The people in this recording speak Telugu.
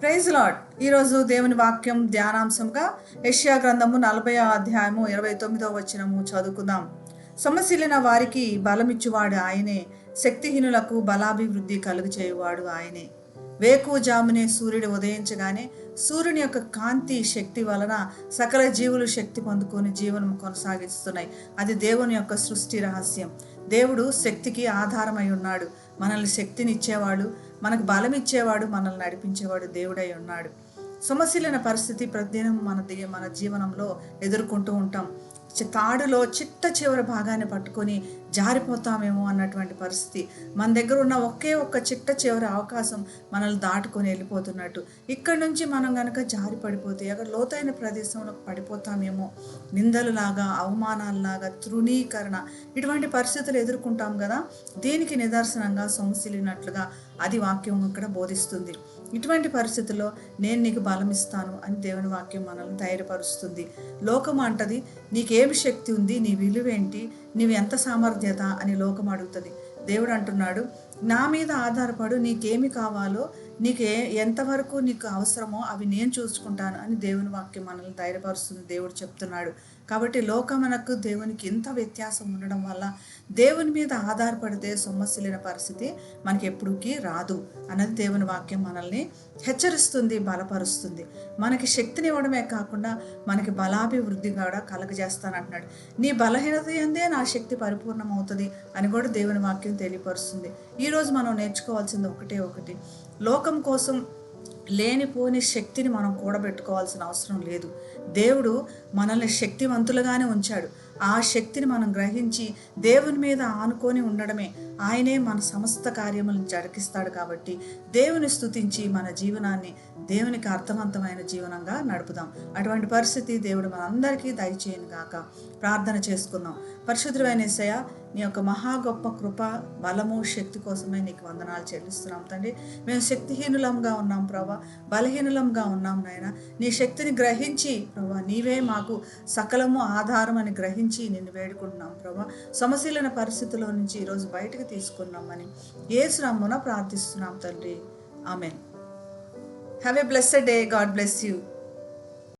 ప్రైజ్ లాడ్ ఈరోజు దేవుని వాక్యం ధ్యానాంశంగా యష్యా గ్రంథము నలభై అధ్యాయము ఇరవై తొమ్మిదో వచనము చదువుకుందాం. సమస్యలిన వారికి బలమిచ్చువాడు ఆయనే శక్తిహీనులకు బలాభివృద్ధి కలుగు చేయువాడు ఆయనే. వేకువజామునే సూర్యుడు ఉదయించగానే సూర్యుని యొక్క కాంతి శక్తి వలన సకల జీవులు శక్తి పొందుకొని జీవనం కొనసాగిస్తున్నాయి. అది దేవుని యొక్క సృష్టి రహస్యం. దేవుడు శక్తికి ఆధారమై ఉన్నాడు. మనల్ని శక్తిని ఇచ్చేవాడు మనకు బలం ఇచ్చేవాడు మనల్ని నడిపించేవాడు దేవుడై ఉన్నాడు. సమస్యలైన పరిస్థితి ప్రతిదినం మన మన జీవనంలో ఎదుర్కొంటూ ఉంటాం. తాడులో చిట్ట చివరి భాగాన్ని పట్టుకొని జారిపోతామేమో అన్నటువంటి పరిస్థితి. మన దగ్గర ఉన్న ఒకే ఒక్క చిట్ట చివరి అవకాశం మనల్ని దాటుకొని వెళ్ళిపోతున్నట్టు. ఇక్కడి నుంచి మనం కనుక జారి పడిపోతే అక్కడ లోతైన ప్రదేశంలో పడిపోతామేమో. నిందలులాగా అవమానాలలాగా తృణీకరణ. ఇటువంటి పరిస్థితులు ఎదుర్కొంటాం కదా. దీనికి నిదర్శనంగా సొమసిలినట్లుగా అది వాక్యం ఇక్కడ బోధిస్తుంది. ఇటువంటి పరిస్థితుల్లో నేను నీకు బలం ఇస్తాను అని దేవుని వాక్యం మనల్ని ధైర్యపరుస్తుంది లోకం అంటది నీకేమి శక్తి ఉంది నీ విలువేంటి నీవు ఎంత సామర్థ్యత అని లోకం అడుగుతుంది. దేవుడు అంటున్నాడు నా మీద ఆధారపడు నీకేమి కావాలో నీకు ఏ ఎంతవరకు నీకు అవసరమో అవి నేను చూసుకుంటాను అని దేవుని వాక్యం మనల్ని ధైర్యపరుస్తుంది దేవుడు చెప్తున్నాడు కాబట్టి లోకమునకు దేవునికి ఇంత వ్యత్యాసం ఉండడం వల్ల దేవుని మీద ఆధారపడితే సొమ్మసిలిన పరిస్థితి మనకి ఎప్పుడుకి రాదు అన్నది దేవుని వాక్యం మనల్ని హెచ్చరిస్తుంది బలపరుస్తుంది. మనకి శక్తిని ఇవ్వడమే కాకుండా మనకి బలాభివృద్ధి కూడా కలగజేస్తానంటున్నాడు. నీ బలహీనత ఎందే నా శక్తి పరిపూర్ణమవుతుంది అని కూడా దేవుని వాక్యం తెలియపరుస్తుంది. ఈరోజు మనం నేర్చుకోవాల్సింది ఒకటే ఒకటి. లోకం కోసం లేనిపోని శక్తిని మనం కూడబెట్టుకోవాల్సిన అవసరం లేదు. దేవుడు మనల్ని శక్తివంతులుగానే ఉంచాడు. ఆ శక్తిని మనం గ్రహించి దేవుని మీద ఆనుకొని ఉండడమే. ఆయనే మన సమస్త కార్యములను జడికిస్తాడు కాబట్టి దేవుని స్థుతించి మన జీవనాన్ని దేవునికి అర్థవంతమైన జీవనంగా నడుపుదాం. అటువంటి పరిస్థితి దేవుడు మనందరికీ దయచేయను గాక. ప్రార్థన చేసుకుందాం. పరిశుద్ధమైన ఏసయ్య నీ యొక్క మహా గొప్ప కృప బలము శక్తి కోసమే నీకు వందనాలు చెల్లిస్తున్నాం తండ్రి. మేము శక్తిహీనులంగా ఉన్నాం ప్రభా. బలహీనులంగా ఉన్నాం నాయన. నీ శక్తిని గ్రహించి ప్రభా నీవే మాకు సకలము ఆధారం అని గ్రహించి నిన్ను వేడుకుంటున్నాం ప్రభా. సమస్యలైన పరిస్థితుల్లో నుంచి ఈరోజు బయటకు తీసుకున్నామని ఏసురమ్మున ప్రార్థిస్తున్నాం తండ్రి. Amen. Have a blessed day God bless you